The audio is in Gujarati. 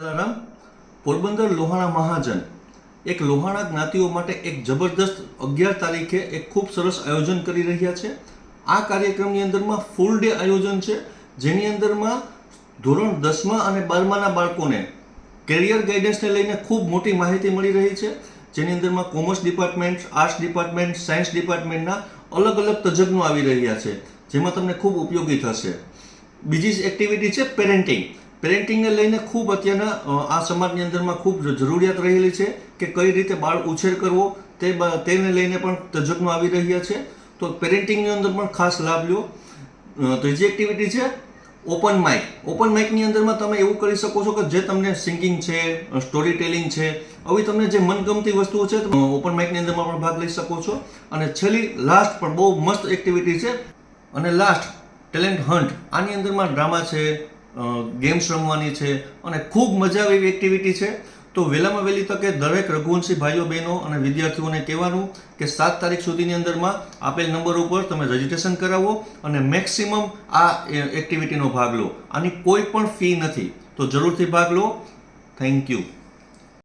રામ પોરબંદર લોહાણા મહાજન. એક લોહાણા જ્ઞાતિઓ માટે એક જબરદસ્ત અગિયાર તારીખે એક ખૂબ સરસ આયોજન કરી રહ્યા છે. આ કાર્યક્રમની અંદરમાં ફૂલ ડે આયોજન છે, જેની અંદરમાં ધોરણ દસમા અને બારમાના બાળકોને કેરિયર ગાઈડન્સને લઈને ખૂબ મોટી માહિતી મળી રહી છે. જેની અંદરમાં commerce department arts department science ડિપાર્ટમેન્ટના અલગ અલગ તજજ્ઞો આવી રહ્યા છે, જેમાં તમને ખૂબ ઉપયોગી થશે. બીજી એક્ટિવિટી છે પેરેન્ટિંગ પેરેન્ટિંગને લઈને ખૂબ અત્યારના આ સમાજની અંદરમાં ખૂબ જરૂરિયાત રહેલી છે કે કઈ રીતે બાળ ઉછેર કરવો તે તેને લઈને પણ તજજ્ઞો આવી રહ્યા છે. તો પેરેન્ટિંગની અંદર પણ ખાસ લાભ લો. ત્રીજી એક્ટિવિટી છે, ઓપન માઇક ઓપન માઇકની અંદરમાં તમે એવું કરી શકો છો કે જે તમને સિંગિંગ છે સ્ટોરી ટેલિંગ છે, આવી તમને જે મનગમતી વસ્તુઓ છે ઓપન માઇકની અંદરમાં પણ ભાગ લઈ શકો છો. અને છેલ્લી લાસ્ટ પણ બહુ મસ્ત એક્ટિવિટી છે. અને લાસ્ટ ટેલેન્ટ હન્ટ આની અંદરમાં ડ્રામા છે ગેમ્સ રમવાની છે અને ખૂબ મજા આવે એવી એક્ટિવિટી છે. તો વહેલામાં વહેલી તકે દરેક રઘુવંશી ભાઈઓ બહેનો અને વિદ્યાર્થીઓને કહેવાનું કે સાત તારીખ સુધીની અંદરમાં આપેલ નંબર ઉપર તમે રજીસ્ટ્રેશન કરાવો અને મેક્સિમમ આ એક્ટિવિટીનો ભાગ લો. આની કોઈ પણ ફી નથી. તો જરૂરથી ભાગ લો. Thank you